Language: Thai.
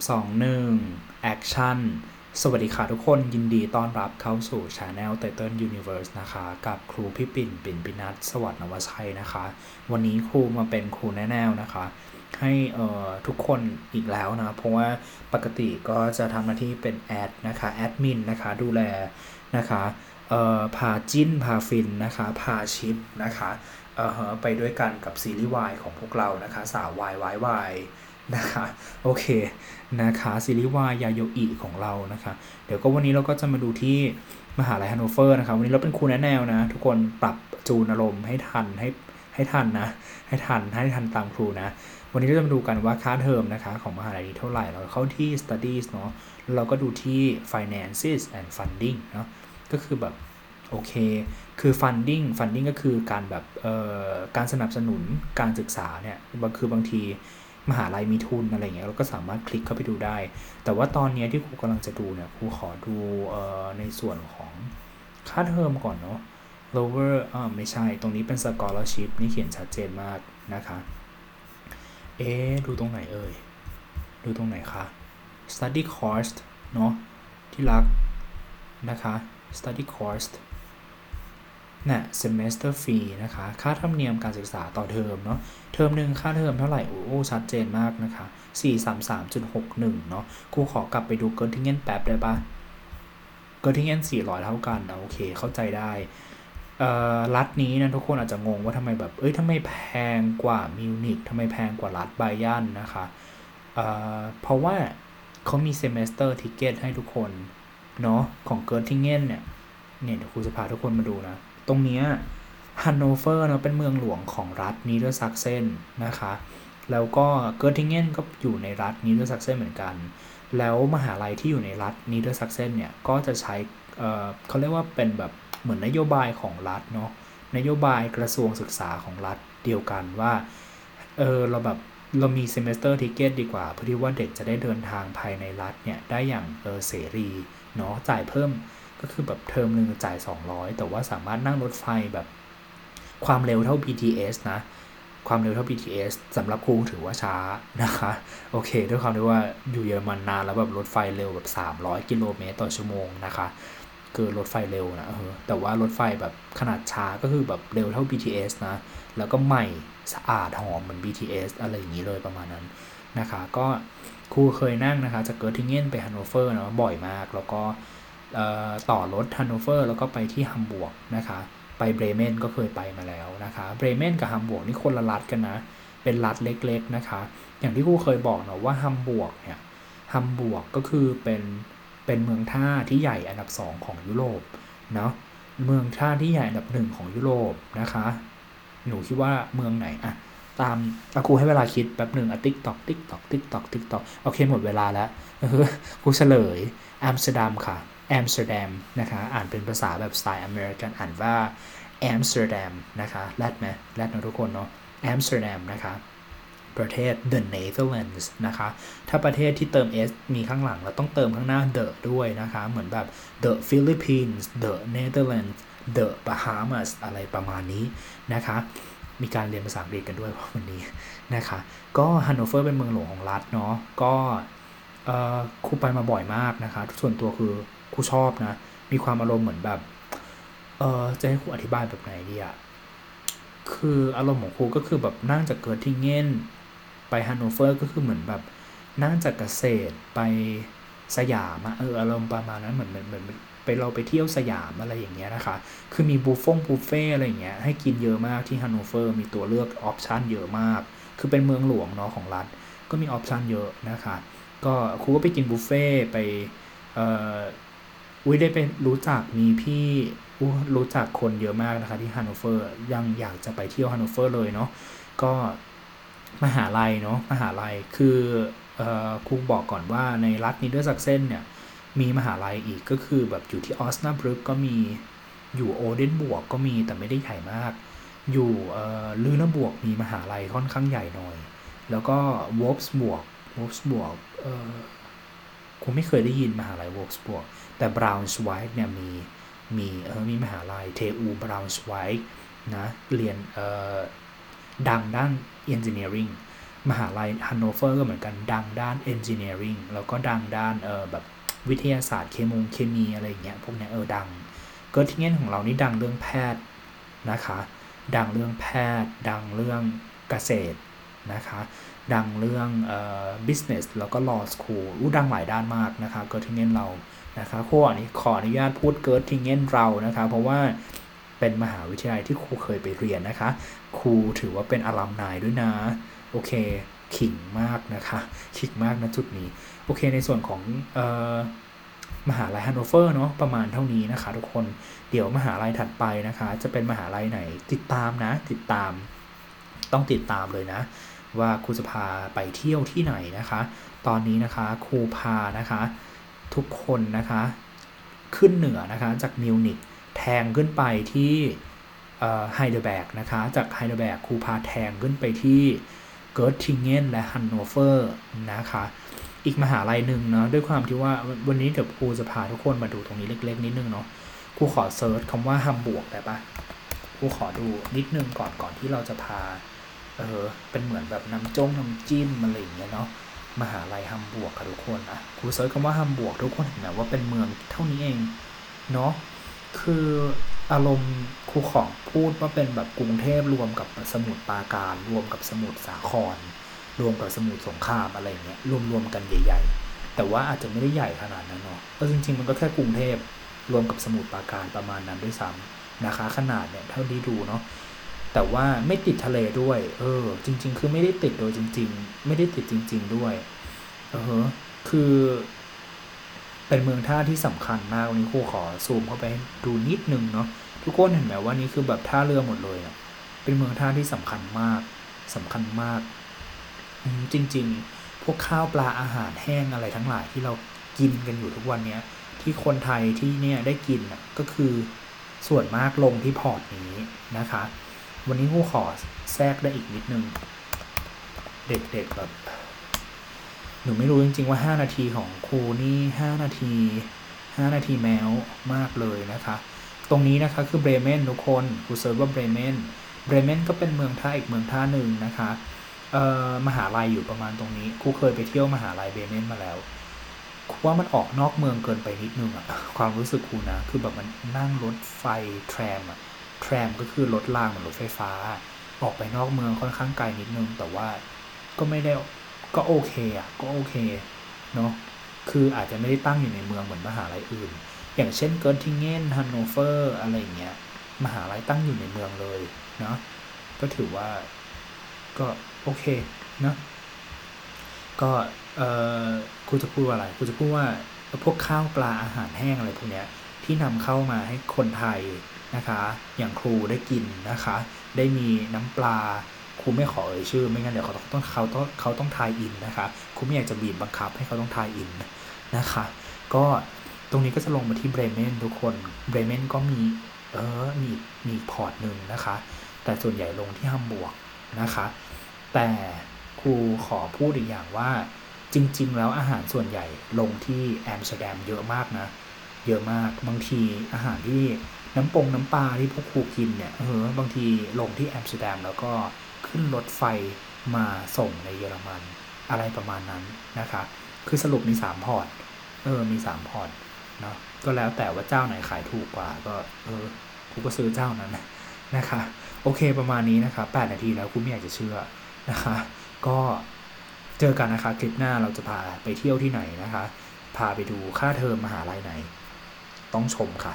2 1 Action สวัสดีค่ะทุกคนยินดีต้อนรับเข้าสู่ Channel t i t l e Universe นะคะ กับครูพี่ปิ่น ปิ่นปินัทสวัสดิ์นวชัยนะคะ วันนี้ครูมาเป็นครูแน่ๆนะคะ ให้เอ่อทุกคนอีกแล้วนะ เพราะว่าปกติก็จะทำหน้าที่เป็นแอดนะคะแอดมินนะคะ ดูแลนะคะเอ่อพาจิ้น พาฟินนะคะพาชิปนะคะเอ่อไปด้วยกันกับซีรีส์วายของพวกเรานะคะ สาววายวายวาย นะคะโอเคนะคะซีรีส์วายยาโยอิของเรานะคะ เดี๋ยวก็วันนี้เราก็จะมาดูที่มหาลัยฮันโนเวอร์นะคะวันนี้เราเป็นครูแนะแนวนะ ทุกคนปรับจูนอารมณ์ให้ทันให้ให้ทันนะ ให้ทันให้ทันตามครูนะ วันนี้เราจะมาดูกันว่าค่าเทอมนะคะ ของมหาลัยนี้เท่าไหร่ เราเข้าที่ studies เนาะเราก็ดูที่ finances and funding เนาะก็คือแบบโอเค คือ funding funding ก็คือการแบบเอ่อการสนับสนุนการศึกษาเนี่ยคือบางที มหาลัยมีทุนอะไรเงี้ยเราก็สามารถคลิกเข้าไปดูได้ แต่ว่าตอนนี้ที่ครูกำลังจะดูเนี่ยครูขอดูเอ่อในส่วนของค่าเทอมก่อนเนาะ lower อ่าไม่ใช่ตรงนี้เป็น scholarship นี่เขียนชัดเจนมากนะคะ เอ๊ดูตรงไหนเอ่ย ดูตรงไหนคะ study course เนาะที่รักนะคะ study course น่ะ semester fee นะคะ ค่าธรรมเนียมการศึกษาต่อเทอมเนาะ เทอมหนึ่งค่าเทอมเท่าไหร่ โอ้ชัดเจนมากนะคะ 433.61 เนาะครูขอกลับไปดูเกิร์ทิงเกนแป๊บได้ปะเกิร์ทิงเกน400 เท่ากันนะโอเค เข้าใจได้รัฐนี้นะทุกคนอาจจะงงว่าทำไมแบบ เอ้ยทำไมแพงกว่ามิวนิกทำไมแพงกว่ารัฐไบยันนะคะเเพราะว่าเขามี semester ticket ให้ทุกคน เนาะของเกิร์ทิงเกนเนี่ย เนี่ยเดี๋ยวครูจะพาทุกคนมาดูนะ ตรงนี้ฮันโนเวอร์เนาะเป็นเมืองหลวงของรัฐนีเดอร์ซักเซนนะคะ แล้วก็เกิร์ทิงเกนก็อยู่ในรัฐนีเดอร์ซักเซนเหมือนกัน แล้วมหาลัยที่อยู่ในรัฐนีเดอร์ซักเซนเนี่ย ก็จะใช้เเขาเรียกว่าเป็นแบบเหมือนนโยบายของรัฐเนาะนโยบายกระทรวงศึกษาของรัฐเดียวกันว่า เออเราแบบเรามี semester ticket ดีกว่า เพื่อที่ว่าเด็กจะได้เดินทางภายในรัฐเนี่ย ได้อย่างเออเสรีเนาะจ่ายเพิ่ม ก็คือแบบเทอมหนึ่งจ่าย 200 แต่ว่าสามารถนั่งรถไฟแบบความเร็วเท่า BTS นะ ความเร็วเท่า BTS สำหรับครูถือว่าช้านะคะ โอเค ด้วยความที่ว่าอยู่เยอรมันนานแล้วแบบรถไฟเร็วแบบ300 กิโลเมตรต่อชั่วโมงนะคะ คือรถไฟเร็วนะเออแต่ว่ารถไฟแบบขนาดช้าก็คือแบบเร็วเท่า BTS นะ แล้วก็ใหม่สะอาดหอมเหมือน BTS อะไรอย่างนี้เลยประมาณนั้นนะคะ ก็ครูเคยนั่งนะคะจากเกิร์ทิงเกนไปฮันโนเวอร์นะบ่อยมาก แล้วก็ ต่อรถฮันโนเวอร์แล้วก็ไปที่ฮัมบวกนะคะ ไปเบรเมนก็เคยไปมาแล้วนะคะ เบรเมนกับฮัมบวกนี่คนละรัฐกันนะ เป็นรัฐเล็กๆนะคะ อย่างที่ครูเคยบอกเนาะว่าฮัมบวกเนี่ยฮัมบวกก็คือเป็นเป็นเมืองท่าที่ใหญ่อันดับ 2 ของยุโรปเนาะเมืองท่าที่ใหญ่อันดับหนึ่งของยุโรปนะคะ หนูคิดว่าเมืองไหนอะตามอาครูให้เวลาคิดแป๊บหนึ่งอะติ๊กตอกติ๊กตอกติ๊กตอกติ๊กตอกโอเคหมดเวลาแล้วครูเฉลยอัมสเตอร์ดัมค่ะ อัมสเตอร์ดัมนะคะอ่านเป็นภาษาแบบสไตล์อเมริกันอ่านว่าอัมสเตอร์ดัมนะคะแรดไหมแรดนะทุกคนเนาะอัมสเตอร์ดัมนะคะประเทศ The Netherlands นะคะ ถ้าประเทศที่เติม s มีข้างหลังเราต้องเติมข้างหน้า the ด้วยนะคะ เหมือนแบบ the Philippines the Netherlands the Bahamas อะไรประมาณนี้นะคะ มีการเรียนภาษาอังกฤษกันด้วยวันนี้นะคะ ก็ฮันโนเวอร์เป็นเมืองหลวงของรัฐเนาะ ก็ครูไปมาบ่อยมากนะคะ ส่วนตัวคือ ครูชอบนะ มีความอารมณ์เหมือนแบบ เออจะให้ครูอธิบายแบบไหนดีอะคืออารมณ์ของครูก็คือแบบนั่งจากเกิร์ทิงเกนไปฮันโนเวอร์ก็คือเหมือนแบบนั่งจากเกษตรไปสยามอะเอออารมณ์ประมาณนั้นเหมือนเหมือนเหมือนไปเราไปเที่ยวสยามอะไรอย่างเงี้ยนะคะ คือมีบูฟฟงบูเฟ่อะไรอย่างเงี้ยให้กินเยอะมากที่ฮันโนเวอร์มีตัวเลือกออปชันเยอะมาก คือเป็นเมืองหลวงเนาะของรัฐ ก็มีออปชันเยอะนะคะ ก็ครูก็ไปกินบุฟเฟ่ไปเอ่อ อุ้ยได้ไปรู้จักมีพี่รู้จักคนเยอะมากนะคะที่ฮันโนเวอร์ยังอยากจะไปเที่ยวฮันโนเวอร์เลยเนาะก็มหาลัยเนาะมหาลัยคือครูบอกก่อนว่าในรัฐนิเดอร์ซักเซนเนี่ยมีมหาลัยอีกก็คือแบบอยู่ที่ออสนาบรึกก็มีอยู่โอเดนบวกก็มีแต่ไม่ได้ใหญ่มาก อยู่ลือนบวกมีมหาลัยค่อนข้างใหญ่หน่อย แล้วก็วอลส์บวกวอลส์บวก เออคงไม่เคยได้ยินมหาลัยวอลส์บวกแต่บราวน์สไวท์เนี่ยมีมีเออมีมหาลัยเทอูบราวน์สไวท์นะเรียนเออดังด้าน engineering มหาลัยฮันโนเวอร์ก็เหมือนกันดังด้าน Engineering แล้วก็ดังด้านเออแบบวิทยาศาสตร์เคมงเคมีอะไรอย่างเงี้ยพวกเนี้ยเออดังเกิร์ทิงเกนของเรานี่ดังเรื่องแพทย์นะคะ ดังเรื่องแพทย์ ดังเรื่องเกษตร นะคะ ดังเรื่องเอ่อ business แล้วก็ law school อู้ดังหลายด้านมากนะคะเกิร์ทิงเกนเรานะคะครูอันนี้ขออนุญาตพูดเกิร์ทิงเกนเรานะคะ เพราะว่าเป็นมหาวิทยาลัยที่ครูเคยไปเรียนนะคะ ครูถือว่าเป็นอลัมนายด้วยนะ โอเค ขิงมากนะคะขิงมากนะจุดนี้ โอเค ในส่วนของเอ่อมหาลัยฮันโนเวอร์เนาะประมาณเท่านี้นะคะ ทุกคนเดี๋ยวมหาลัยถัดไปนะคะ จะเป็นมหาลัยไหนติดตามนะ ติดตามต้องติดตามเลยนะ ว่าครูจะพาไปเที่ยวที่ไหนนะคะ ตอนนี้นะคะครูพานะคะ ทุกคนนะคะ ขึ้นเหนือนะคะจากมิวนิกแทงขึ้นไปที่ไฮเดอร์แบกนะคะ จากไฮเดอร์แบกครูพาแทงขึ้นไปที่เกิร์ตทิงเกนและฮันโนเวอร์นะคะ อีกมหาลัยหนึ่งเนาะด้วยความที่ว่าวันนี้เดี๋ยวครูจะพาทุกคนมาดูตรงนี้เล็ก ๆ นิดนึงเนาะครูขอเซิร์ชคำว่าฮัมบวกได้ปะครูขอดูนิดนึงก่อนก่อนที่เราจะพา เออเป็นเหมือนแบบน้ำจ้งน้ำจิ้มอะไรอย่างเงี้ยเนาะมหาลัยฮัมบวกค่ะทุกคนอะครูเซิร์ชคำว่าฮัมบวกทุกคนเห็นไหมว่าเป็นเมืองเท่านี้เองเนาะคืออารมณ์ครูของพูดว่าเป็นแบบกรุงเทพรวมกับสมุทรปราการ รวมกับสมุทรสาคร รวมกับสมุทรสงครามอะไรเงี้ยรวมๆกันใหญ่ๆ แต่ว่าอาจจะไม่ได้ใหญ่ขนาดนั้นเนาะเออจริงๆมันก็แค่กรุงเทพรวมกับสมุทรปราการประมาณนั้นด้วยซ้ำนะคะ ขนาดเนี่ยเท่าที่ดูเนาะ แต่ว่าไม่ติดทะเลด้วย เออ จริง ๆ คือไม่ได้ติดโดยจริง ๆ ไม่ได้ติดจริง ๆ ด้วย เออคือ เป็นเมืองท่าที่สำคัญมากวันนี้ครูขอซูมเข้าไปดูนิดนึงเนาะทุกคนเห็นไหมว่านี่คือแบบท่าเรือหมดเลยอะเป็นเมืองท่าที่สำคัญมากสำคัญมาก จริง ๆ พวกข้าวปลาอาหารแห้งอะไรทั้งหลายที่เรากินกันอยู่ทุกวันเนี้ยที่คนไทยที่เนี่ยได้กินอะก็คือส่วนมากลงที่พอร์ตนี้นะคะ วันนี้ครูขอแทรกได้อีกนิดนึง เด็กๆแบบหนูไม่รู้จริงๆว่า 5 นาทีของครูนี่ 5 นาที 5 นาทีแมวมากเลยนะคะ ตรงนี้นะคะคือเบรเมนทุกคนครูเซิร์ชว่าเบรเมนเบรเมนก็เป็นเมืองท่าอีกเมืองท่าหนึ่งนะคะเอ่อมหาลัยอยู่ประมาณตรงนี้ครูเคยไปเที่ยวมหาลัยเบรเมนมาแล้วครูว่ามันออกนอกเมืองเกินไปนิดนึงอะความรู้สึกครูนะ คือแบบมันนั่งรถไฟแทรมอะ แทรมก็คือรถรางเหมือนรถไฟฟ้า ออกไปนอกเมืองค่อนข้างไกลนิดนึง แต่ว่าก็ไม่ได้ก็โอเคอะก็โอเคเนาะคืออาจจะไม่ได้ตั้งอยู่ในเมืองเหมือนมหาลัยอื่น อย่างเช่นเกิร์ทิงเกนฮันโนเวอร์อะไรอย่างเงี้ยมหาลัยตั้งอยู่ในเมืองเลยเนาะก็ถือว่าก็โอเคเนาะก็เออครูจะพูดว่าอะไรครูจะพูดว่าพวกข้าวปลาอาหารแห้งอะไรพวกเนี้ยที่นำเข้ามาให้คนไทย นะคะ อย่างครูได้กินนะคะ ได้มีน้ำปลาครูไม่ขอเอ่ยชื่อ ไม่งั้นเดี๋ยวเขาต้องเขาต้องเขาต้องทายอินนะคะครูไม่อยากจะบีบบังคับให้เขาต้องทายอินนะคะ ก็ตรงนี้ก็จะลงมาที่เบรเมนทุกคนเบรเมนก็มีเออมีมีพอร์ตหนึ่งนะคะ แต่ส่วนใหญ่ลงที่ฮัมบวกนะคะ แต่ครูขอพูดอีกอย่างว่าจริง ๆ แล้วอาหารส่วนใหญ่ลงที่แอมสเตอร์ดัมเยอะมากนะ เยอะมากบางทีอาหารที่ น้ำปงน้ำปลาที่พวกครูกินเนี่ยเออบางทีลงที่แอมสเตอร์ดัมแล้วก็ขึ้นรถไฟมาส่งในเยอรมัน อะไรประมาณนั้นนะคะคือสรุปมี 3 พอร์ตเออมี 3 พอร์ตเนาะก็แล้วแต่ว่าเจ้าไหนขายถูกกว่าก็เออกูก็ซื้อเจ้านั้นนะคะโอเคประมาณนี้นะคะ8นาทีแล้วคุณไม่อยากจะเชื่อนะคะ ก็เจอกันนะคะคลิปหน้าเราจะพาไปเที่ยวที่ไหนนะคะ พาไปดูค่าเทอมมหาลัยไหน ต้องชมค่ะ